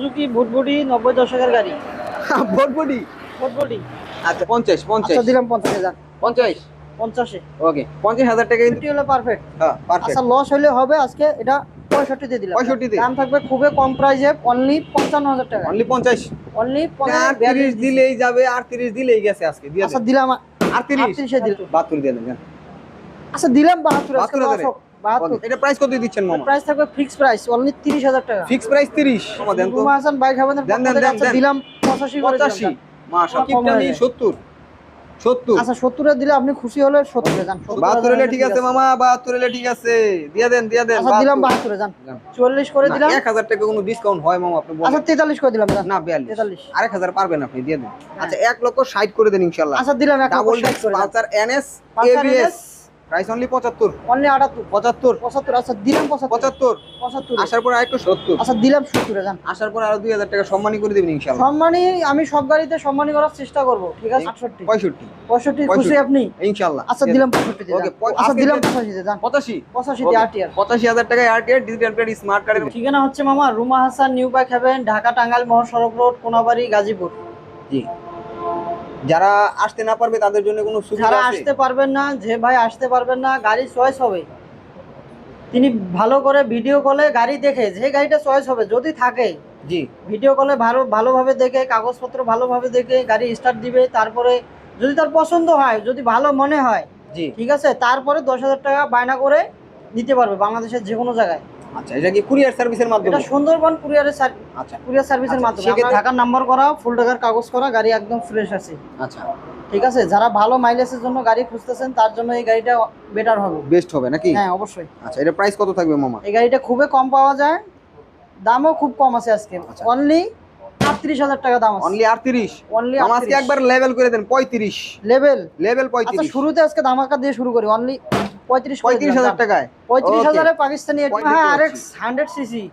Suzuki ভুটভুটি নব্বই দশকের গাড়ি। ভটভটি ভুটভুটি আচ্ছা পঞ্চাশ পঞ্চাশ। আচ্ছা দিলাম পঞ্চাশ হাজার। পঞ্চাশ? পঞ্চাশে। ওকে পঞ্চাশ হাজার টাকা কিন্তু হলে পারফেক্ট হ্যাঁ পারফেক্ট আচ্ছা লস হলে হবে আজকে এটা পঁয়ষট্টিতে দিলাম। 65 তে? দাম থাকবে খুবই কম প্রাইসে অনলি পঞ্চান্ন হাজার টাকা। অনলি পঞ্চাশ। অনলি আর তিরিশ দিলেই যাবে আর তিরিশ দিলেই গেছে আজকে আচ্ছা দিলাম আর তিরিশ আটত্রিশে দিলাম। বাহাত্তর দিয়ে দেন আচ্ছা দিলাম বাহাত্তর বাহাত্তর লস হাজারে? হোক বাহাত্তর। Okay, এটা প্রাইস কত দিচ্ছেন মামা? প্রাইস থাকবে ফিক্স প্রাইস অনলি তিরিশ হাজার টাকা। ফিক্স প্রাইস মামা দেন তো। হাসান দেন, দেন। দিলাম করে কিপটা হয়ে আচ্ছা দিলে আপনি খুশি হলে সত্তরে যান বাহাত্তর হলে ঠিক আছে মামা বাহাত্তর হলে ঠিক আছে। দিয়ে দেন দিয়ে দেন আচ্ছা দিলাম বাহাত্তরে। যান। যান। চুয়াল্লিশ করে দিলাম। এক হাজার টাকা কোনো ডিসকাউন্ট হয় মামা আপনি বলেন। আচ্ছা তেতাল্লিশ করে দিলাম না বিয়াল্লিশ। তেতাল্লিশ। আরেক হাজার পারবেন আপনি দিয়ে দেন। আচ্ছা এক লক্ষ ষাট করে দেন ইনশাল্লাহ। আচ্ছা দিলাম এক ডাবল লক্ষ ষাট করে Pulsar NS ABS price only পঁচাত্তর। অনলি আটাত্তর। পঁচাত্তর। পঁচাত্তর আচ্ছা দিলাম পঁচাত্তর। পঁচাত্তর। পঁচাত্তর। আসার পর আরেকটু সত্তর। আচ্ছা দিলাম সত্তরে যান আসার পর আরও দুই হাজার টাকা সম্মানী করে দেবেন ইনশাল্লাহ সম্মানী আমি সব গাড়িতে সম্মানী করার চেষ্টা করব ঠিক আছে? আটষট্টি। পঁয়ষট্টি। পঁয়ষট্টি খুশি আপনি? ইনশাল্লাহ আচ্ছা দিলাম পঁয়ষট্টিতে Okay, যান। পঁয়- আচ্ছা দিলাম যে- পঁচাশিতে যান পঁচাশি পঁচাশিতে আটিয়ার পঁচাশি হাজার টাকায় আরটিআর ডিজিটাল প্লেট স্মার্ট কার্ডের ঠিকানা হচ্ছে মামা Ruma Hasan new bike haven Dhaka Tangail মহাসড়ক রোড কোনাবাড়ি গাজীপুর। জি। যারা আসতে না পারবে তাদের জন্য কোনো সুবিধা যারা আসতে পারবেন না যে ভাই আসতে পারবেন না গাড়ি চয়েস হবে। তিনি ভালো করে ভিডিও কলে গাড়ি দেখে যে গাড়িটা চয়েস হবে যদি থাকে জি। ভিডিও কলে ভালো ভালোভাবে দেখে কাগজপত্র ভালোভাবে দেখে গাড়ি স্টার্ট দিবে তারপরে যদি তার পছন্দ হয় যদি ভালো মনে হয় জি। ঠিক আছে তারপরে দশ হাজার টাকা বায়না করে নিতে পারবে বাংলাদেশের যে কোনো জায়গায়। আচ্ছা এটা কি কুরিয়ার সার্ভিসের মাধ্যমে? এটা সুন্দরবন কুরিয়ারের আচ্ছা। কুরিয়ার সার্ভিসের আচ্ছা, মাধ্যমে। সেক্ষেত্রে- ঢাকার নাম্বার করা ফুল টাকার কাগজ করা গাড়ি একদম ফ্রেশ আছে। আচ্ছা। ঠিক আছে? যারা ভালো মাইলেজের জন্য গাড়ি খুঁজতেছেন তার জন্য এই গাড়িটা বেটার হবে। বেস্ট হবে নাকি? হ্যাঁ অবশ্যই। আচ্ছা এটা প্রাইস কত থাকবে মামা? এই গাড়িটা খুবই কম পাওয়া যায়। দামও খুব কম আছে আজকে। আচ্ছা। অনলি আটত্রিশ হাজার টাকা দাম আছে। অনলি আটত্রিশ? অনলি আজকে একবার লেভেল করে দেন পঁয়ত্রিশ। লেভেল লেভেল আচ্ছা পঁয়ত্রিশ শুরুতে আজকে ধামাকা দিয়ে শুরু করি। অনলি পঁয়ত্রিশ পঁয়ত্রিশ হাজার টাকায়। পঁয়ত্রিশ. হাজারে পাকিস্তানি হ্যাঁ আর। এক্স হান্ড্রেড সিসি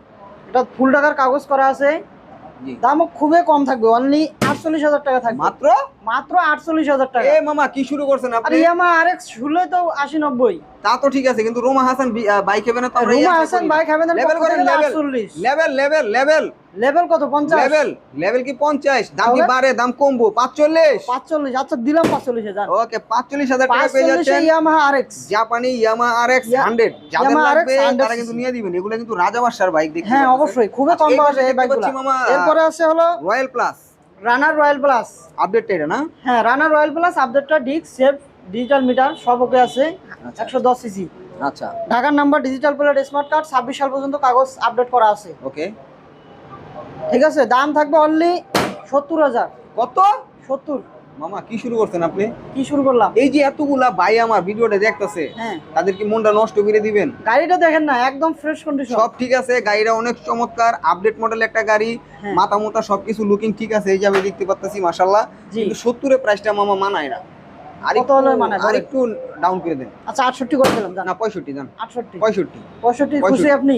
এটা ফুল টাকার কাগজ করা আছে। দামও খুবই কম থাকবে অনলি আটচল্লিশ হাজার টাকা থাকবে। মাত্র? মাত্র আটচল্লিশ হাজার টাকা। এ মামা কি শুরু করছেন আর আপনি ইয়ামা তো আশি নব্বই। তা তো ঠিক আছে কিন্তু রোমা হাসান বাইক হবে না তো? আমরা হাসান বাইক হবে না লেভেল করেন level. Level level level. Level কত? পঞ্চাশ? লেভেল লেভেল কি পঞ্চাশ? দাম কি বাড়ে? দাম কমবো। পাঁচচল্লিশ? পাঁচচল্লিশ আচ্ছা দিলাম পাঁচচল্লিশ হাজার। ওকে পাঁচচল্লিশ হাজার টাকা পেয়ে যাচ্ছেন। ইয়ামাহা আর এক্স জাপানি ইয়ামা আর এক্স ইয়া- হান্ড্রেড। যাদের লাগবে তারা কিন্তু নিয়ে দিবেন। এগুলো কিন্তু রাজা বাইক দেখতে হ্যাঁ অবশ্যই। খুবই কম আচ্ছা, পাওয়া এই যায় এই বাইকগুলো এরপরে আছে হলো Royal plus Runner Royal plus আপডেটটা এটা না? হ্যাঁ রানার রয়্যাল প্লাস আপডেটটা ডিস্ক সেফ ডিজিটাল মিটার সব ওকে আছে। আচ্ছা। একশো দশ সিসি আচ্ছা। ঢাকার number digital plate smart card ছাব্বিশ সাল পর্যন্ত কাগজ আপডেট করা আছে। ওকে ঠিক আছে? দাম থাকবে অনলি সত্তর হাজার। কত? সত্তর। মামা কি শুরু করছেন আপনি? কি শুরু করলাম? এই যে এতগুলা ভাই আমার ভিডিওটা দেখতেছে হ্যাঁ। তাদের কি মনটা নষ্ট করে দিবেন। গাড়িটা দেখেন না একদম ফ্রেশ কন্ডিশন সব ঠিক আছে গাড়িটা অনেক চমৎকার আপডেট মডেল একটা গাড়ি হ্যাঁ। মাথা মোটা সবকিছু লুকিং ঠিক আছে এই যে আমি দেখতে পাচ্ছি কিন্তু সত্তরের প্রাইসটা মামা মানায় না? আরেকটু ডাউন করে দেন। আচ্ছা করে দিলাম না খুশি আপনি?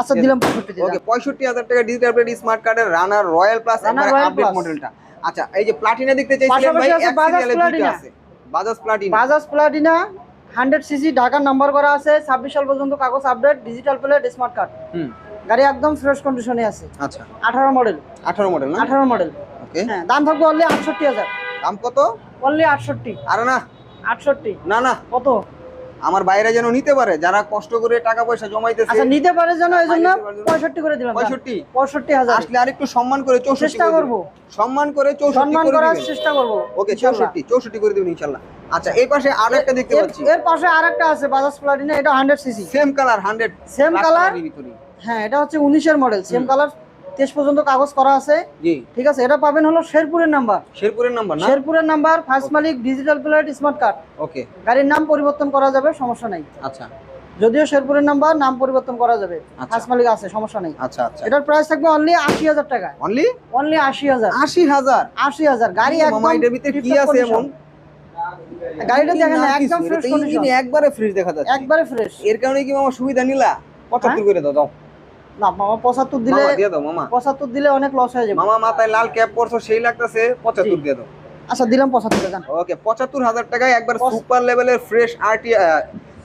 আচ্ছা দিলাম ওকে হাজার টাকা ডিজিটাল স্মার্ট কার্ডের রানার রয়্যাল প্লাস আপডেট মডেলটা আচ্ছা এই যে প্লাটিনা দেখতে চাইছিলেন ভাই এক সিরিয়ালে আছে। Bajaj Platina Bajaj Platina hundred CC ঢাকার নাম্বার করা আছে ছাব্বিশ সাল পর্যন্ত কাগজ update digital plate smart card হুম। গাড়ি একদম ফ্রেশ কন্ডিশনে আছে। আচ্ছা। আঠারো মডেল আঠারো মডেল না? আঠারো মডেল ওকে হ্যাঁ দাম থাকবে অনলি আটষট্টি হাজার। দাম কত? অনলি আটষট্টি। আরে না। আটষট্টি। না না। কত? আমার বাইরে যেন নিতে পারে যারা কষ্ট করে টাকা পয়সা জমাইতেছে। আচ্ছা নিতে পারে যেন এই জন্য নিতে পারে যেন। পঁয়ষট্টি করে দিলাম পঁয়ষট্টি। পঁয়ষট্টি হাজার। আসলে আরেকটু সম্মান করে চৌষট্টি চেষ্টা করে করব। সম্মান করে চৌষট্টি সম্মান করে করার চেষ্টা করব ওকে ইনশাল্লাহ। চৌষট্টি চৌষট্টি করে দিবেন ইনশাল্লাহ। আচ্ছা এই পাশে আরও একটা দেখতে এর- পাচ্ছি। এর পাশে আরেকটা আছে বাজাজ প্লাটিনা এটা hundred CC same colour hundred Same colour? ভিতরে হ্যাঁ এটা হচ্ছে উনিশের মডেল সেম কালার তেইশ পর্যন্ত কাগজ করা আছে। জি। ঠিক আছে এটা পাবেন হলো শেরপুরের নাম্বার। শেরপুরের নাম্বার না? শেরপুরের নাম্বার ফার্স্ট মালিক digital plate smart card okay গাড়ির নাম পরিবর্তন করা যাবে সমস্যা নাই। আচ্ছা। যদিও শেরপুরের নাম্বার নাম পরিবর্তন করা যাবে। আচ্ছা। ফার্স্ট মালিক আছে সমস্যা নেই। আচ্ছা আচ্ছা। এটার প্রাইস থাকবে অনলি আশি হাজার টাকা। অনলি অনলি আশি হাজার। আশি হাজার? আশি হাজার। গাড়ি মামা একদম এটার ভিতরে কি আছে এমন? গাড়িটা দেখেন একদম ফ্রেশ এটা কন্ডিশন একবারে ফ্রিজ দেখা যাচ্ছে। একবারে ফ্রেশ এর কারণে কি মামা সুবিধা নিলা? পঁচাত্তর করে দাও দাও। না মামা পঁচাত্তর দিলে মামা দিয়ে দাও মামা। পঁচাত্তর দিলে অনেক লস হয়ে যাবে। মামা মাথায় লাল ক্যাপ পরছো সেই লাগতেছে পঁচাত্তর জি। দিয়ে দাও। আচ্ছা দিলাম পঁচাত্তর জান ওকে পঁচাত্তর হাজার টাকায় একবার সুপার লেভেলের ফ্রেশ আরটি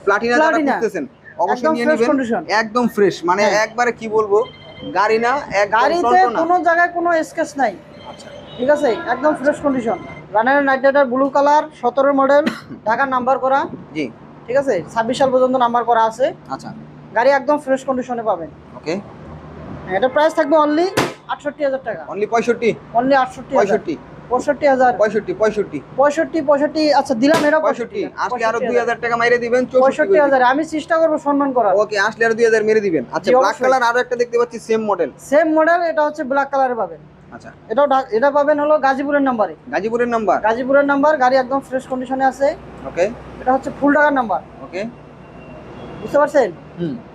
প্লাটিনা যারা Platina। অবশ্যই একদম নিয়ে ফ্রেশ নেবেন। একদম ফ্রেশ মানে হ্যাঁ। একবারে কি বলব গাড়ি না গাড়িতে কোনো জায়গায় কোনো স্কেচ নাই। আচ্ছা। ঠিক আছে? একদম fresh condition Runner knight rider blue colour সতেরো মডেল ঢাকার নাম্বার করা। জি। ঠিক আছে? ছাব্বিশ সাল পর্যন্ত নাম্বার করা আছে। আচ্ছা। গাড়ি একদম ফ্রেশ কন্ডিশনে পাবেন। ওকে এটা প্রাইস থাকবে অনলি আটষট্টি হাজার টাকা। অনলি পঁয়ষট্টি? অনলি আটষট্টি পঁয়ষট্টি। পঁয়ষট্টি হাজার। পঁয়ষট্টি পঁয়ষট্টি। পঁয়ষট্টি পঁয়ষট্টি আচ্ছা দিলাম এটা পঁয়ষট্টি। আসলে আরও দুই হাজার টাকা মাইরে দিবেন পঁয়ষট্টি হাজার আমি চেষ্টা করব সম্মান করার। ওকে আসলে আরও দুই হাজার মেরে দিবেন। আচ্ছা ব্ল্যাক কালার আরও একটা দেখতে পাচ্ছি সেম মডেল সেম মডেল এটা হচ্ছে ব্ল্যাক কালারে পাবেন। আচ্ছা। এটাও এটা পাবেন হলো গাজীপুরের নাম্বারে গাজীপুরের নাম্বার গাজীপুরের নাম্বার গাড়ি একদম ফ্রেশ কন্ডিশনে আছে। ওকে এটা হচ্ছে ফুল টাকার নাম্বার ওকে বুঝতে পারছেন?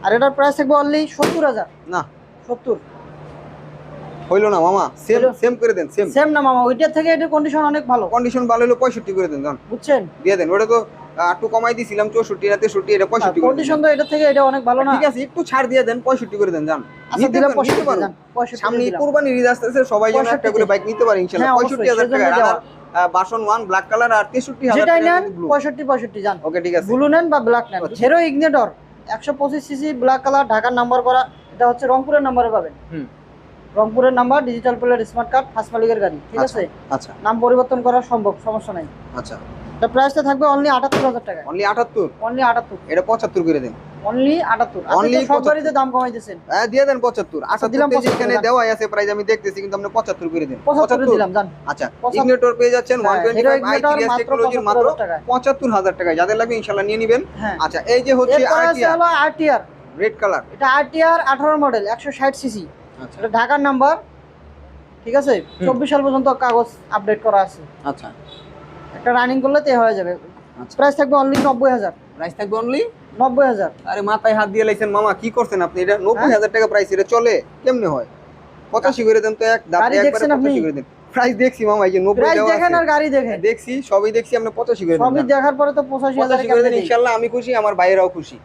আর এটার প্রাইস থাকবে অনলি সত্তর হাজার। না। সত্তর। হইল না মামা। সেম সেম করে দেন সেম সেম না মামা। থেকে এটার কন্ডিশন অনেক ভালো। কন্ডিশন ভালো হলো পঁয়ষট্টি করে দেন জান। বুঝছেন? দিয়ে দেন। ওটা তো একটু কমাই দিছিলাম চৌষট্টি না তেষট্টি এটা পঁয়ষট্টি কন্ডিশন তো এটা থেকে এটা অনেক ভালো না। ঠিক আছে একটু ছাড় দিয়ে দেন পঁয়ষট্টি করে দেন জান। আচ্ছা সামনে। কুরবানি ঈদ আসতেছে সবাই যেন একটা করে বাইক নিতে পারে ইনশাআল্লাহ হ্যাঁ, পঁয়ষট্টি হাজার টাকা আর বাসন ওয়ান ব্ল্যাক কালার আর তেষট্টি হাজার পঁয়ষট্টি পঁয়ষট্টি যান ওকে ঠিক আছে। ব্লু নেন বা ব্ল্যাক নেন ইগনেটর একশো পঁচিশ সিসি ব্ল্যাক কালার ঢাকার নাম্বার করা এটা হচ্ছে রংপুরের নাম্বারে পাবেন। হুম। রংপুরের number digital plate smart card first মালিকের গাড়ি ঠিক আচ্ছা আছে? আচ্ছা। নাম পরিবর্তন করা সম্ভব সমস্যা নাই। আচ্ছা। এটা প্রাইসটা থাকবে অনলি আটাত্তর হাজার টাকা অনলি আটাত্তর? অনলি আটাত্তর। এটা পঁচাত্তর করে দেন। অনলি আটাত্তর। আপনি Only তো সব 75 গাড়িতে দাম কমাই দিয়েছেন হ্যাঁ দিয়ে দেন পঁচাত্তর। আচ্ছা দিলাম দিলাম 75 এখানে দেওয়াই আছে প্রাইস আমি দেখতেছি কিন্তু আপনি করে দিন পঁচাত্তর দিলাম জান। আচ্ছা 75 পেয়ে যাচ্ছেন ওয়ান হ্যাঁ, twenty Hero five I Igniter মাত্র টেকনোলজির মাত্র 75,000 টাকায়। যাদের লাগবে নিয়ে নেবেন। হ্যাঁ। আচ্ছা এই যে হচ্ছে আরটিআর হলো আরটিআর। রেড কালার এটা আরটিআর মডেল একশো ষাট সিসি আচ্ছা। এটা ঢাকার নাম্বার ঠিক আছে? চব্বিশ সাল পর্যন্ত কাগজ আপডেট করা আছে। আচ্ছা। একটা রানিং করলে তে হয়ে যাবে। আচ্ছা। প্রাইস থাকবে অনলি নব্বই হাজার। প্রাইস থাকবে অনলি নব্বই হাজার। আরে মাথায় হাত দিয়ে লাইছেন মামা কি করছেন আপনি? এটা নব্বই হাজার টাকা প্রাইস এটা চলে? কেমনে হয়? পঁচাশি করে দেন তো এক দাম একবারে পঁচাশি করে দেন। প্রাইস দেখছি মামা এই যে নব্বই প্রাইস দেওয়া দেখেন আর গাড়ি দেখেন। দেখছি সবই দেখছি আপনি পঁচাশি করে সবই দেখার পরে তো পঁচাশি হাজার পঁচাশি করে দেন ইনশাল্লাহ আমি খুশি আমার ভাইয়েরাও খুশি।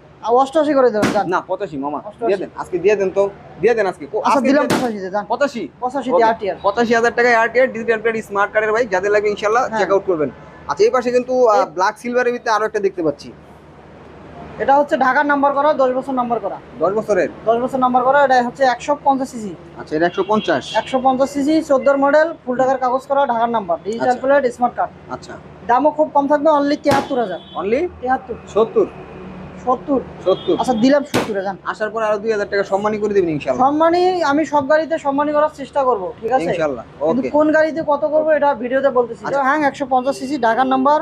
অষ্টআশি করে দেবেন যান। না পঁচাশি মামা দিয়ে দেন আজকে দিয়ে দেন তো দিয়ে দেন আজকে। আচ্ছা দিলাম দিয়ে দেন। পঁচাশিতে যান। পঁচাশি? পঁচাশি আরটিআর পঁচাশি হাজার টাকায় আরটিআর ডিজিটাল প্লেট স্মার্ট কার্ডের বাইক যাদের লাগবে ইনশাল্লাহ হ্যাঁ। চেক আউট করবেন। আচ্ছা এই পাশে কিন্তু ব্ল্যাক সিলভারের ভিতরে আরও একটা দেখতে পাচ্ছি। এটা হচ্ছে ঢাকার নাম্বার করা দশ বছর নাম্বার করা। দশ বছরের? দশ বছর নাম্বার করা এটা হচ্ছে একশো পঞ্চাশ সিসি। আচ্ছা এটা একশো পঞ্চাশ? একশো পঞ্চাশ সিসি চোদ্দোর মডেল ফুল টাকার কাগজ করা ঢাকার number digital. Plate smart card আচ্ছা। দামও খুব কম থাকবে অনলি তিয়াত্তর হাজার। অনলি তিয়াত্তর সত্তর? সত্তর। সত্তর। আচ্ছা দিলাম সত্তরে যান আসার পর আরও দুই হাজার টাকা সম্মানই করে দেবেন ইনশাল্লাহ সম্মানী আমি সব গাড়িতে সম্মানী করার চেষ্টা করব ঠিক আছে? ইনশাল্লাহ ওকে কোন গাড়িতে কত করব এটা ভিডিওতে বলতেছি। আচ্ছা। হ্যাঁ একশো পঞ্চাশ সিসি ঢাকার নাম্বার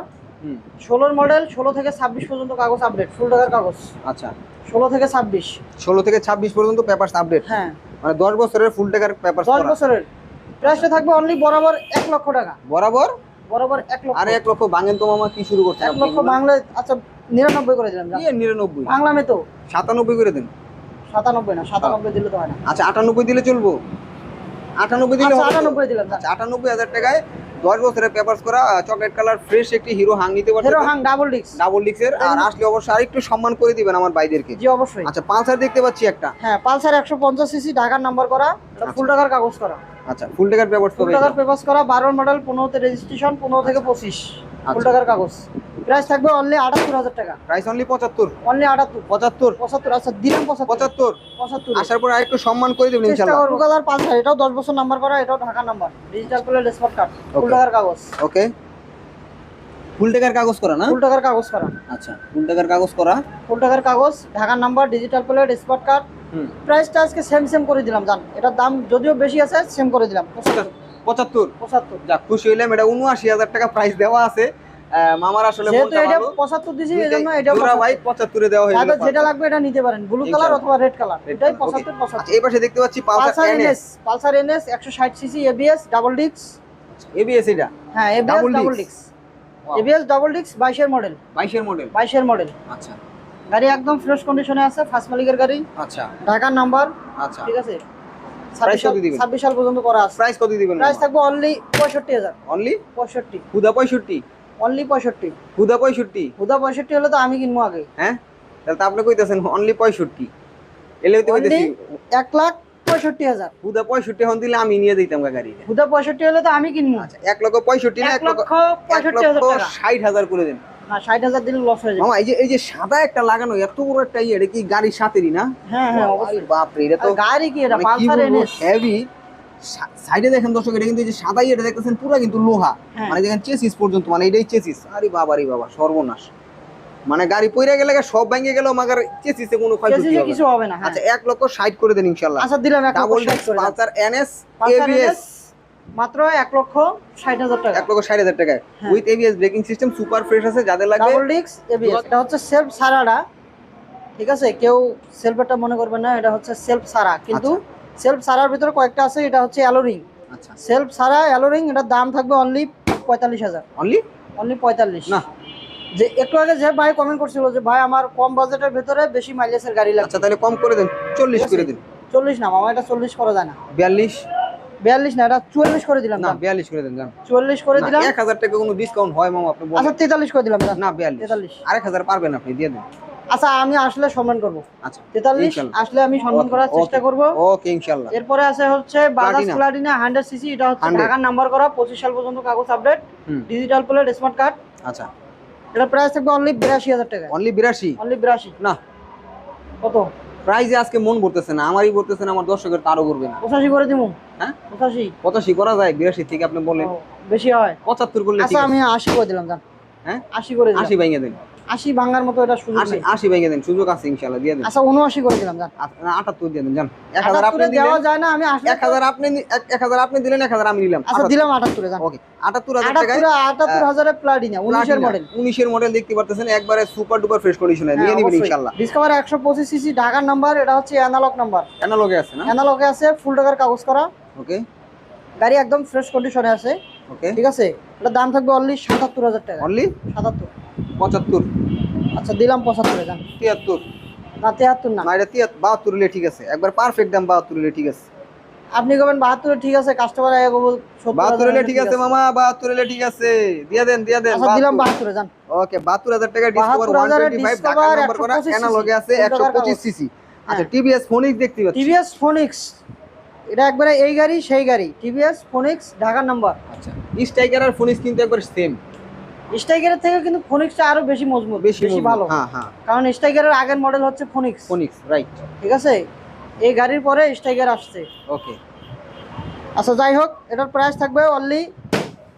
ষোলোর মডেল ষোলো থেকে ছাব্বিশ পর্যন্ত কাগজ আপডেট ফুল টাকার কাগজ। আচ্ছা। ষোলো থেকে ছাব্বিশ। ষোলো থেকে ছাব্বিশ পর্যন্ত পেপার আপডেট হ্যাঁ। মানে দশ বছরের ফুল টাকার পেপার দশ বছরের। প্রাইসটা থাকবে অনলি বরাবর এক লক্ষ টাকা। বরাবর? বরাবর এক লক্ষ। আরে এক লক্ষ বাঙেন তো মামা কি শুরু করছেন এক লক্ষ বাংলা আচ্ছা নিরানব্বই করে দিলাম নিরানব্বই। বাংলা মে তো। সাতানব্বই করে দেন। সাতানব্বই না সাতানব্বই দিলে তো হয় না। আচ্ছা আটানব্বই দিলে চলবো? আটানব্বই দিলে আচ্ছা আটানব্বই দিলাম আচ্ছা আটানব্বই হাজার টাকায় দশ বছরের পেপার করা চকলেট কালার ফ্রেশ একটি হিরো হাং নিতে Hero Hunk double disc double ডিক্সের আর আসলে অবশ্যই আরেকটু সম্মান করে দিবেন আমার ভাইদেরকে। জি অবশ্যই। আচ্ছা পালসার দেখতে পাচ্ছি একটা। হ্যাঁ পালসার একশো পঞ্চাশ সিসি ঢাকার নাম্বার করা এটা ফুল টাকার কাগজ করা। আচ্ছা ফুল টাকার পেপার ফুল টাকার পেপার্স করা বারোর মডেল পনেরোতে রেজিস্ট্রেশন পনেরো থেকে পঁচিশ। ফুল আচ্ছা। টাকার কাগজ। প্রাইস থাকবে অনলি আটাত্তর হাজার টাকা। প্রাইস অনলি পঁচাত্তর। অনলি আটাত্তর। পঁচাত্তর। পঁচাত্তর আচ্ছা দিলাম পঁচাত্তর। পঁচাত্তর। আসার পর আরেকটু সম্মান করে দেবেন ইনশাল্লাহ। করব। কালার পালসার এটাও দশ বছর নাম্বার করা এটাও ঢাকার number digital plate smart card full টাকার কাগজ। ওকে ফুল টাকার কাগজ করা না? ফুল টাকার কাগজ করা। আচ্ছা ফুল টাকার কাগজ করা। ফুল টাকার কাগজ ঢাকার number digital plate smart card হুম। প্রাইসটা আজকে সেম সেম করে দিলাম জান। এটার দাম যদিও বেশি আছে সেম করে দিলাম। পঁচাত্তর। পঁচাত্তর। পঁচাত্তর। যাক খুশি হইলাম এটা উনআশি হাজার টাকা প্রাইস দেওয়া আছে। মামার আসলে যেহেতু এটা দিছি পঁচাত্তরে। দেওয়া যেটা লাগবে এটা নিতে পারেন। ব্লু কালার অথবা রেড কালার এটাই আচ্ছা পঁচাত্তর এই পাশে দেখতে পাচ্ছি Pulsar NS Pulsar NS CC ABS double ডিক্স এবিএস এটা? হ্যাঁ এবিএস ডাবল। ডিক্স এবিএস ডাবল ডিক্স মডেল মডেল মডেল আচ্ছা। গাড়ি একদম ফ্রেশ কন্ডিশনে আছে ফার্স্ট মালিকের গাড়ি। আচ্ছা। ঢাকার নাম্বার আচ্ছা। ঠিক আছে? Price কত দিবেন? ছাব্বিশ সাল পর্যন্ত করা আছে। প্রাইস কত দিবেন? প্রাইস থাকবে অনলি পঁয়ষট্টি হাজার। অনলি পঁয়ষট্টি। হুদা পঁয়ষট্টি? অনলি পঁয়ষট্টি। হুদা পঁয়ষট্টি? হুদা পঁয়ষট্টি হলে তো আমি কিনবো আগে। হ্যাঁ? তাহলে তো আপনি কইতেছেন অনলি পঁয়ষট্টি। এলে কইতেছি এক লাখ পঁয়ষট্টি হাজার। হুদা পঁয়ষট্টি হন দিলে আমি নিয়ে দিতাম গাড়ি হুদা পঁয়ষট্টি হলে তো আমি কিনবো। আচ্ছা এক লক্ষ পঁয়ষট্টি না এক লক্ষ পঁয়ষট্টি হাজার ষাট হাজার করে দেন। না ষাট হাজার দিলে লস হয়ে যাবে। এই যে এই যে সাদা একটা লাগানো এত বড় একটা ইয়ে এটা কি গাড়ির সাথেরই না? হ্যাঁ হ্যাঁ অবশ্যই। বাপ রে এটা তো গাড়ি কি এটা? Pulsar NS? হেভি সাইডে দেখেন দর্শক এটা কিন্তু এই যে সাদা ইয়েটা দেখতেছেন পুরো কিন্তু লোহা। হ্যাঁ। মানে দেখেন চেসিস পর্যন্ত মানে এটাই চেসিস। আরে বাবা রে বাবা সর্বনাশ। মানে গাড়ি পইরা গেলে সব ভেঙে গেল মাগার চেসিসে কোনো ক্ষয়ক্ষতি কিছু। হবে না হ্যাঁ। আচ্ছা এক লক্ষ ষাট করে দেন ইনশাল্লাহ। আচ্ছা দিলাম এক লক্ষ ষাট করে দাও। পালসার এনএস এবিএস মাত্র এক লক্ষ ষাট হাজার টাকা। এক লক্ষ ষাট হাজার টাকায়। হ্যাঁ। With ABS braking system super fresh আছে যাদের লাগবে ডাবল ডিক্স এবিএস এটা হচ্ছে সেলফ সারাটা ঠিক আছে? কেউ সেলফেরটা মনে করবেন না এটা হচ্ছে সেলফ সারা। কিন্তু সেলফ সারার ভিতরে কয়েকটা আছে এটা হচ্ছে অ্যালোরিং আচ্ছা। সেলফ সারা অ্যালোরিং এটার দাম থাকবে অনলি পঁয়তাল্লিশ হাজার। অনলি অনলি পঁয়তাল্লিশ। না। যে একটু আগে যে ভাই কমেন্ট করছিল যে ভাই আমার কম বাজেটের ভিতরে বেশি মাইলেজের গাড়ি লাগছে আচ্ছা তাহলে কম করে দিন চল্লিশ করে দিন। চল্লিশ না মামা এটা চল্লিশ করা যায় না। বিয়াল্লিশ? বিয়াল্লিশ না এটা চুয়াল্লিশ করে দিলাম না বিয়াল্লিশ করে দেন চুয়াল্লিশ করে দিলাম। এক হাজার টাকা কোনো ডিসকাউন্ট হয় মামা আপনি আচ্ছা তেতাল্লিশ করে দিলাম না বিয়াল্লিশ। তেতাল্লিশ। আরেক হাজার পারবেন আপনি দিয়ে দেন। আচ্ছা আমি আসলে সম্মান করব। আচ্ছা তেতাল্লিশ ইনশাল্লাহ। আসলে আমি সম্মান করার চেষ্টা করব। ওকে ইনশাল্লাহ। এরপরে আছে হচ্ছে বাজাজ প্লাটিনা হান্ড্রেড সিসি এটা হচ্ছে 100 ঢাকার নাম্বার করা পঁচিশ সাল পর্যন্ত কাগজ update digital plate smart card আচ্ছা। এটা প্রাইস থাকবে অনলি বিরাশি হাজার টাকা। অনলি বিরাশি? অনলি বিরাশি। না। কত? প্রাইজে আজকে মন ভরতেছে না আমারই ভরতেছে না আমার দর্শকের তারও করবে না। পঁচাশি করে দিব হ্যাঁ? পঁচাশি। পঁচাশি করা যায় বিরাশি থেকে আপনি বলেন বেশি হয়। পঁচাত্তর করলে ঠিক আচ্ছা আছে। আমি আশি করে দিলাম জান। হ্যাঁ? আশি করে দিলাম। আশি ভেঙে দেন আশি ভাঙার মতো এটা সুযোগ আশি আশি ভেঙে দেন সুযোগ আছে ইনশাল্লাহ দিয়ে দেন। আচ্ছা উনআশি করে দিলাম জান আ- না, আটাত্তর দিয়ে দেন যান। এক হাজার আপনি আটাত্তরে দেওয়া যায় না আমি এক হাজার আপনি এক- হাজার আপনি দিলেন এক হাজার আমি নিলাম আচ্ছা দিলাম আটাত্তরে ওকে আটাত্তর হাজার টাকায় আটাত্তর হাজারে প্লাটিনা উনিশের মডেল উনিশের মডেল দেখতে পারতেছেন একবারে সুপার ডুপার ফ্রেশ কন্ডিশনে নিয়ে নেবেন ইনশাল্লাহ ডিসকভার একশো পঁচিশ সিসি ঢাকার নাম্বার এটা হচ্ছে অ্যানালগ নাম্বার অ্যানালগে আছে না? অ্যানালগে আছে ফুল টাকার কাগজ করা। ওকে। গাড়ি একদম ফ্রেশ কন্ডিশনে আছে। ওকে। ঠিক আছে? এটার দাম থাকবে অনলি সাতাত্তর হাজার টাকা। অনলি সাতাত্তর। পঁচাত্তর। আচ্ছা দিলাম পঁচাত্তরে দাম তিয়াত্তর। না তেহাত্তর না। এটা তিয়াত্তর বাহাত্তর হলে ঠিক আছে। একবার পারফেক্ট দাম বাহাত্তর হলে ঠিক আছে। আপনি কবেন বাহাত্তরে ঠিক আছে কাস্টমার বাহাত্তর হলে ঠিক আছে মামা বাহাত্তর হলে ঠিক আছে। দিয়া দেন দিয়া দেন আচ্ছা দিলাম বাহাত্তরে। যান ওকে বাহাত্তর হাজার টাকা Discover one twenty five Discover number করা 125 অ্যানালগে আছে একশো পঁচিশ সিসি। আচ্ছা হ্যাঁ। টিভিএস ফোনিক্স দেখতে পাচ্ছি। টিভিএস ফোনিক্স এটা একবারে এই গাড়ি সেই গাড়ি। টিভিএস ফোনিক্স ঢাকার নাম্বার আচ্ছা। স্ট্রাইকার আর ফোনিক্স কিন্তু একবার সেম স্ট্রাইকারের থেকে কিন্তু ফোনিক্সটা আরও বেশি মজবুত বেশি বেশি ভালো। হ্যাঁ হ্যাঁ। কারণ স্ট্রাইকারের আগের মডেল হচ্ছে ফোনিক্স ফোনিক্স রাইট ঠিক আছে? এই গাড়ির পরে স্ট্রাইকার আসছে। ওকে আচ্ছা যাই হোক এটার প্রাইস থাকবে অনলি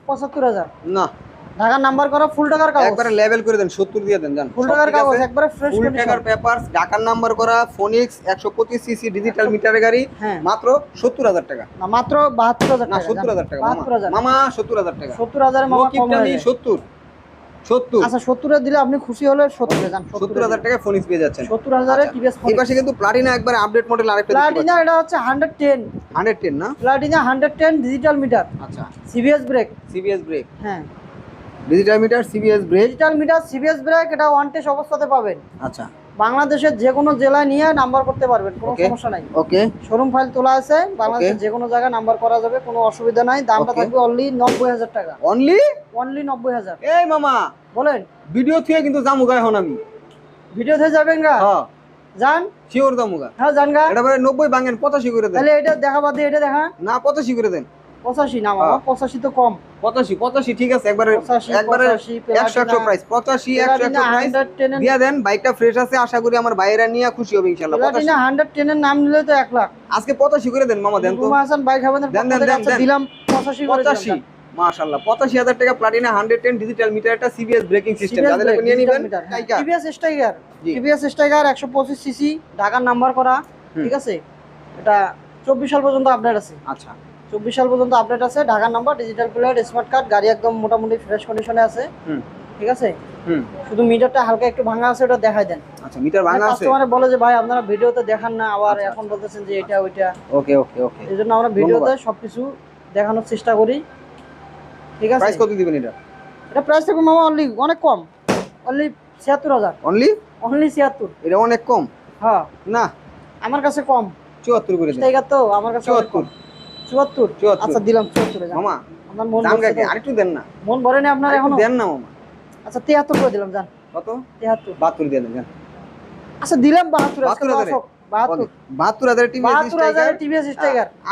পঁচাত্তর হাজার। না। ঢাকার নাম্বার করা ফুল টাকার কাগজ। একবারে লেভেল করে দেন 70 দিয়ে দেন জান। ফুল টাকার কাগজ একবারে ফ্রেশ ফুল টাকার পেপারস ঢাকার নাম্বার করা ফোনিক্স 125 সিসি ডিজিটাল মিটারের গাড়ি হ্যাঁ। মাত্র 70000 টাকা। না মাত্র বাহাত্তর হাজার না টাকা 70000 টাকা মামা। মামা 70000 টাকা। সত্তর হাজারে মামা কম নকিপটা হয়ে 70 70 আচ্ছা সত্তরে দিলে আপনি খুশি হলে সত্তরে যান 70000 টাকা ফোনিক্স পেয়ে যাচ্ছেন। সত্তর হাজারে আচ্ছা। টিভিএস এই পাশে কিন্তু প্লাটিনা একবারে আপডেট মডেল আরেকটা প্লাটিনা এটা হচ্ছে হান্ড্রেড টেন 110 না? Platina hundred ten digital meter আচ্ছা। সিবিএস ব্রেক সিবিএস ব্রেক হ্যাঁ। Digital meter CBS brake digital meter CBS brake এটা ওয়ান টেস্ট অবস্থাতে পাবেন। আচ্ছা। বাংলাদেশের যে কোনো জেলায় নিয়ে নাম্বার করতে পারবেন কোনো সমস্যা নাই। ওকে শোরুম ফাইল তোলা আছে বাংলাদেশের যে কোনো জায়গায় নাম্বার করা যাবে কোনো অসুবিধা নাই। দামটা থাকবে অনলি নব্বই হাজার টাকা। অনলি অনলি নব্বই হাজার। এই মামা! বলেন। ভিডিও থেকে কিন্তু জামুগা এখন আমি। ভিডিওতে যাবেন গা? হ্যাঁ। যান। শিওর জামুগা হ্যাঁ যান গা। এটা পরে 90 ভাঙেন 85 করে দেন। তাহলে এটা দেখা বাদ দিয়ে এটা দেখা। না 85 করে দেন। পঁচাশি না বাবা হ্যাঁ। পঁচাশি তো কম। 85 85 ঠিক আছে একবারে পঁচাশি একবারে পঁচাশি 100 100 প্রাইস 85 100 100 প্রাইস দিয়া দেন বাইকটা ফ্রেশ আছে আশা করি আমার ভাইয়েরা নিয়ে খুশি হবে ইনশাআল্লাহ 85 হান্ড্রেড টেনের নাম নিলে তো এক লাখ। আজকে 85 করে দেন মামা দেন তো। হাসান বাইক হাবেন দেন, দেন, দেন। দিলাম পঁচাশি করে দিলাম, 85 মাশাআল্লাহ 85000 টাকা প্লাটিনা 110 ডিজিটাল মিটার একটা সিবিএস ব্রেকিং সিস্টেম যাদের নিয়ে নেবেন টিভিএস স্ট্রাইকার একশো পঁচিশ সিসি ঢাকার নাম্বার করা ঠিক আছে? এটা চব্বিশ সাল পর্যন্ত আপডেট আছে। আচ্ছা। চব্বিশ সাল পর্যন্ত আপডেট আছে ঢাকার number digital plate smart card গাড়ি একদম মোটামুটি ফ্রেশ কন্ডিশনে আছে। ঠিক আছে? শুধু মিটারটা হালকা একটু ভাঙা আছে ওটা দেখাই দেন। আচ্ছা মিটার ভাঙা আছে? কাস্টমারে বলে যে ভাই আপনারা ভিডিওতে দেখান না আবার আচ্ছা, এখন বলতেছেন যে এটা ওইটা। ওকে ওকে ওকে। এই জন্য আমরা ভিডিওতে সবকিছু দেখানোর চেষ্টা করি। ঠিক আছে? প্রাইস কত দিবেন এটা? এটা প্রাইস থাকবে মামা অনলি অনেক কম। অনলি ছিয়াত্তর হাজার। অনলি অনলি ছিয়াত্তর। এটা অনেক কম? হ্যাঁ। না। আমার কাছে কম। 74 করে দেন। টাইগার তো আমার কাছে অনেক কম। 74 চুয়াত্তর। আচ্ছা দিলাম চুয়াত্তরে মামা আপনার মন? আরেকটু দেন না। মন ভরেনি আপনার আরেকটু এখনও? দেন না মামা। আচ্ছা তিয়াত্তর করে দিলাম যান। কত? তিয়াত্তর 72 দিয়ে দেন আচ্ছা দিলাম বাহাত্তর আজকে 72 লস হোক। বাহাত্তর। বাহাত্তর হাজার বাহাত্তর হাজার টিভিএস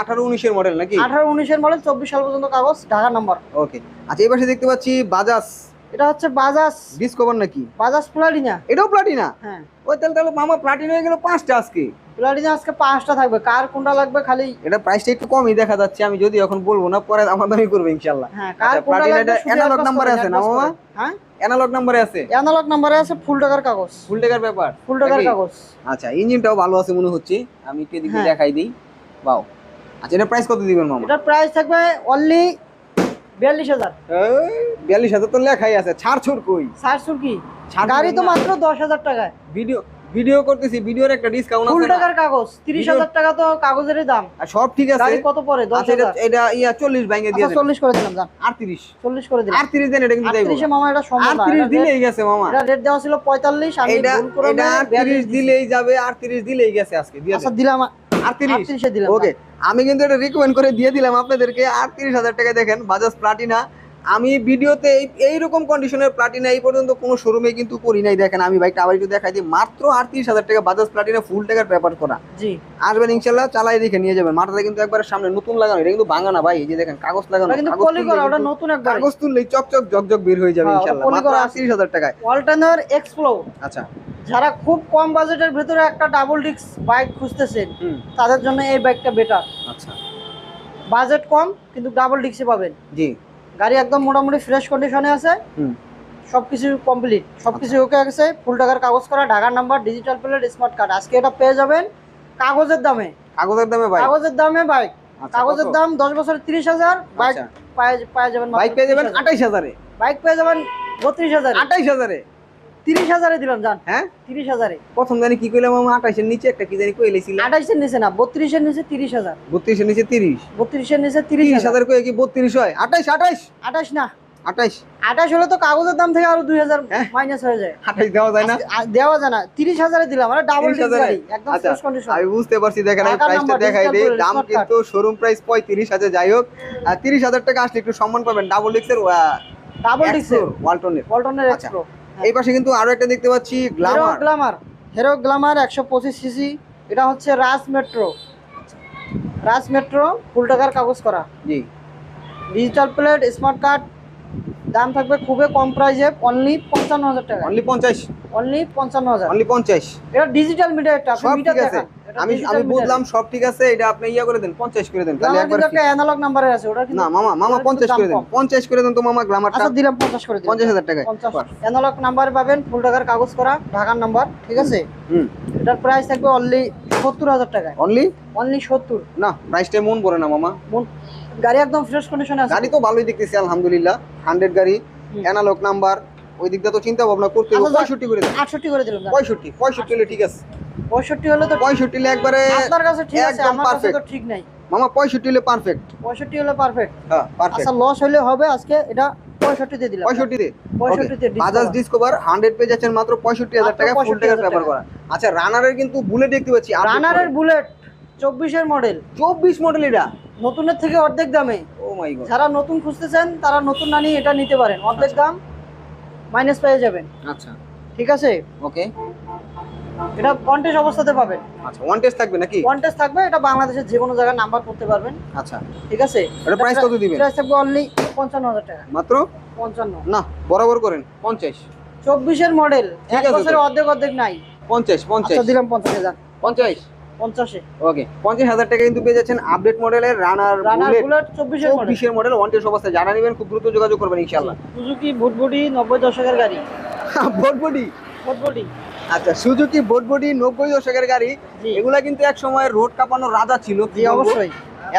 আঠারো উনিশের মডেল নাকি? আঠারো উনিশের মডেল চব্বিশ সাল পর্যন্ত কাগজ ঢাকার নাম্বার ওকে আচ্ছা এই দেখতে পাচ্ছি বাজাজ। এটা হচ্ছে বাজাজ। ডিসকভার নাকি? বাজাজ প্লাটিনা। এটাও প্লাটিনা? হ্যাঁ। ওই তাহলে তাহলে মামা প্লাটিনা হয়ে গেল পাঁচটা আজকে। প্লাটিনা আজকে পাঁচটা থাকবে। কার কোনটা লাগবে খালি এটা প্রাইসটা একটু কমই দেখা যাচ্ছে আমি যদি এখন বলব না পরে আমার দামি করব ইনশাল্লাহ হ্যাঁ কার আচ্ছা, কোনটা লাগবে এটা analog আছে না মামা? হ্যাঁ। অ্যানালগ নাম্বারে আছে? অ্যানালগ নাম্বারে আছে ফুল টাকার কাগজ। ফুল টাকার ব্যাপার? ফুল টাকার কাগজ। আচ্ছা ইঞ্জিনটাও ভালো আছে মনে হচ্ছে। আমি একটু এদিকে হ্যাঁ। দেখাই দিই। বাও। আচ্ছা এটা প্রাইস কত দিবেন মামা? এটার প্রাইস থাকবে অনলি বিয়াল্লিশ হাজার। বিয়াল্লিশ হাজার তো লেখাই আছে। ছাড় কই? চারশোর কি? গাড়ি তো মাত্র দশ হাজার টাকায়। ভিডিও ভিডিও করতেছি ভিডিওর একটা ডিসকাউন্ট আছে টাকার কাগজ টাকা তো কাগজেরই দাম। আর সব ঠিক আছে? গাড়ি কত দশ আচ্ছা এটা এটা ইয়া চল্লিশ ব্যাংকে দিয়ে আচ্ছা দেন করে দিলাম জান আটত্রিশ। চল্লিশ করে দিলাম। আটত্রিশ দেন এটা কিন্তু যাইবো আটত্রিশে মামা এটা সম্ভব না। দিলেই গেছে মামা। এটা রেট দেওয়া ছিল পঁয়তাল্লিশ আমি এটা ভুল করে এটা আটত্রিশ দিলেই যাবে আটত্রিশ দিলেই গেছে আজকে দিয়ে আচ্ছা দিলাম। আটত্রিশ। দিলাম ওকে আমি কিন্তু এটা রিকমেন্ড করে দিয়ে দিলাম আপনাদেরকে। আটত্রিশ হাজার টাকা দেখেন বাজাজ প্লাটিনা আমি ভিডিওতে এই এইরকম কন্ডিশনের প্লাটিনা এই পর্যন্ত কোনো শোরুমে কিন্তু করি নাই দেখেন আমি বাইকটা আবার একটু দেখাই দিই মাত্র আটত্রিশ হাজার টাকা বাজাজ প্লাটিনা ফুল টাকার পেপার করা। জি। আসবেন ইনশাল্লাহ চালাই দেখে নিয়ে যাবেন। মাথাটা কিন্তু একবার সামনে নতুন লাগানো এটা কিন্তু ভাঙা না ভাই এই যে দেখেন কাগজ লাগানো কাগজ নতুন কাগজ তুললেই চকচক জকজক বের হয়ে যাবে হ্যাঁ, ইনশাল্লাহ। মাত্র আটত্রিশ হাজার টাকায়। ওয়ালটনের এক্সপ্লো আচ্ছা। যারা খুব কম বাজেটের ভিতরে একটা ডাবল ডিস্ক বাইক খুঁজতেছেন তাদের জন্য এই বাইকটা বেটার আচ্ছা। বাজেট কম কিন্তু ডাবল ডিস্কে পাবেন। জি। গাড়ি একদম মোটামুটি ফ্রেশ কন্ডিশনে আছে। সবকিছু কমপ্লিট সবকিছু ওকে আছে। ফুল টাকার কাগজ করা ঢাকার number digital plate smart card আজকে এটা পেয়ে যাবেন কাগজের দামে। কাগজের দামে ভাই কাগজের দামে বাইক আচ্ছা, কাগজের দাম দশ বছর তিরিশ হাজার বাইক আচ্ছা। পায়ে- যাবেন বাইক পেয়ে যাবেন 30,000 আঠাইশ হাজারে? বাইক পেয়ে যাবেন বত্রিশ হাজার। এ হাজারে? তিরিশ হাজারে দিলাম জান। হ্যাঁ? তিরিশ হাজারে। প্রথম জানি কি কইলাম মামা আঠাইশের নিচে একটা কি জানি কইলেছিল আঠাইশের নিচে না বত্রিশের নিচে তিরিশ হাজার। বত্রিশের নিচে তিরিশ। বত্রিশের নিচে তিরিশ হাজার। কয়ে কি বত্রিশ হয়? আঠাইশ আঠাইশ? আঠাশ না। আঠাইশ। আঠাশ হলে তো কাগজের দাম থেকে আরও দুই হাজার হ্যাঁ। মাইনাস হয়ে যায়। আঠাইশ দেওয়া যায় না? দেওয়া যায় না। তিরিশ হাজারে দিলাম মানে ডাবল 30 একদম আচ্ছা, ফ্রেশ কন্ডিশন আমি বুঝতে পারছি দেখেন আমি প্রাইসটা দেখাই দিই। দাম কিন্তু শোরুম প্রাইস পঁয়ত্রিশ হাজার যাই হোক। তিরিশ হাজার টাকা আসলে একটু সম্মান পাবেন। ডাবল ডিক্সের ডাবল ডিস্কের ওয়ালটনের আচ্ছা। এক্সপ্রো এই পাশে কিন্তু আরও একটা দেখতে পাচ্ছি হেরো হিরো গ্লামার একশো পঁচিশ সিসি। এটা হচ্ছে রাজ মেট্রো। রাজ মেট্রো ফুল টাকার কাগজ করা। জি। ডিজিটাল প্লেট স্মার্ট কার্ড দাম থাকবে খুবই কম প্রাইসে অনলি পঞ্চান্ন হাজার টাকা। অনলি পঞ্চাশ। অনলি পঞ্চান্ন হাজার। অনলি পঞ্চাশ। এটা ডিজিটাল মিটার একটা মিটার দেখান। আমি আমি বুঝলাম সব ঠিক আছে এটা আপনি ইয়া করে দেন পঞ্চাশ করে দেন তাহলে একবার একটা অ্যানালগ নাম্বারে আছে ওটা কিন্তু না মামা মামা ওটার কিন্তু পঞ্চাশ দাম করে দেন কম। পঞ্চাশ করে দেন তো মামা গ্লামারটা আচ্ছা দিলাম পঞ্চাশ করে দিলাম। পঞ্চাশ হাজার টাকায়। পঞ্চাশ। অ্যানালগ নাম্বার পাবেন ফুল টাকার কাগজ করা ঢাকার নাম্বার ঠিক আছে? হুম। এটার প্রাইস থাকবে অনলি সত্তর হাজার টাকায়। অনলি অনলি সত্তর। না প্রাইসটা মন পড়ে না মামা। মন গাড়ি একদম ফ্রেশ কন্ডিশনে আছে। গাড়ি তো ভালোই দেখতেছি আলহামদুলিল্লাহ হান্ড্রেড গাড়ি অ্যানালগ নাম্বার ওই দিকটা তো চিন্তা ভাবনা করতে হবে আচ্ছা, যা- পঁয়ষট্টি করে দেন। আটষট্টি করে দিলাম পঁয়ষট্টি পঁয়ষট্টি হলে ঠিক আছে। পঁয়ষট্টি হলে তো পঁয়ষট্টি হলে একবারে আপনার কাছে ঠিক আছে আমার কাছে তো ঠিক নাই। মামা পঁয়ষট্টি হলে পারফেক্ট পঁয়ষট্টি হলে পারফেক্ট হ্যাঁ পারফেক্ট আচ্ছা লস হলে হবে আজকে এটা পঁয়ষট্টি দিয়ে দিলাম। পঁয়ষট্টিতে পঁয়ষট্টিতে বাজাজ ডিসকভার হান্ড্রেড পেয়ে যাচ্ছেন মাত্র পঁয়ষট্টি হাজার মাত্র টাকা ফুল 65,000 টাকার পেপার করা। আচ্ছা রানারের কিন্তু বুলেট দেখতে পাচ্ছি রানারের বুলেট চব্বিশের মডেল চব্বিশ মডেল এটা? নতুনের থেকে অর্ধেক দামে। ও মাই গড যারা নতুন খুঁজতেছেন তারা নতুন না নিয়ে এটা নিতে পারেন। অর্ধেক দাম মাইনাস পেয়ে যাবেন। আচ্ছা। ঠিক আছে? ওকে এটা কন্টেস্ট অবস্থাতে পাবেন। আচ্ছা ওয়ান টেস্ট থাকবে নাকি? কন্টেস্ট থাকবে এটা বাংলাদেশের যে কোনো জায়গায় নাম্বার করতে পারবেন। আচ্ছা। ঠিক আছে? এটা প্রাইস কত দিবেন? প্রাইস থাকবে অনলি পঞ্চান্ন হাজার টাকা। মাত্র? পঞ্চান্ন। না বরাবর করেন পঞ্চাশ। চব্বিশের মডেল এক বছরের অর্ধেক অর্ধেক নাই। পঞ্চাশ পঞ্চাশ। আচ্ছা দিলাম পঞ্চাশ হাজার। পঞ্চাশ। পঞ্চাশে। ওকে পঞ্চাশ হাজার টাকা কিন্তু পেয়ে যাচ্ছেন আপডেট মডেলের রানার রানার বুলেট বুলেট চব্বিশের মডেল চব্বিশের মডেল ওয়ান টেস্ট অবস্থায়। যারা নেবেন খুব দ্রুত যোগাযোগ করবেন ইনশাল্লাহ সুজুকি ভুটভুটি নব্বই দশকের গাড়ি। ভুটভুটি আচ্ছা সুজুকি বোটবডি নব্বই দশকের গাড়ি এগুলা কিন্তু এক সময় রোড কাঁপানোর রাজা ছিল জি অবশ্যই।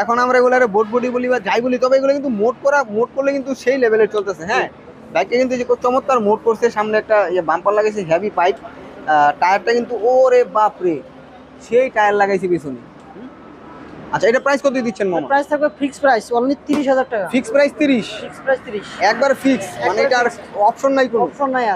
এখন আমরা এগুলারে বোট বডি বলি বা যাই বলি তবে এগুলো কিন্তু মোট করা মোট করলে কিন্তু সেই লেভেলের চলতেছে হ্যাঁ? বাইকটা কিন্তু যে চমৎকার মোট করছে সামনে একটা ইয়ে বাম্পার লাগাইছে হেভি পাইপ টায়ারটা কিন্তু ওরে বাপ রে সেই টায়ার লাগাইছে পিছনে। আচ্ছা এটা প্রাইস কত দিচ্ছেন মামা? প্রাইস থাকবে ফিক্স প্রাইস অনলি তিরিশ হাজার টাকা। ফিক্স প্রাইস তিরিশ? ফিক্স প্রাইস তিরিশ। একবার ফিক্স মানে এটা আর অপশন নাই কোনো। অপশন নাই আর।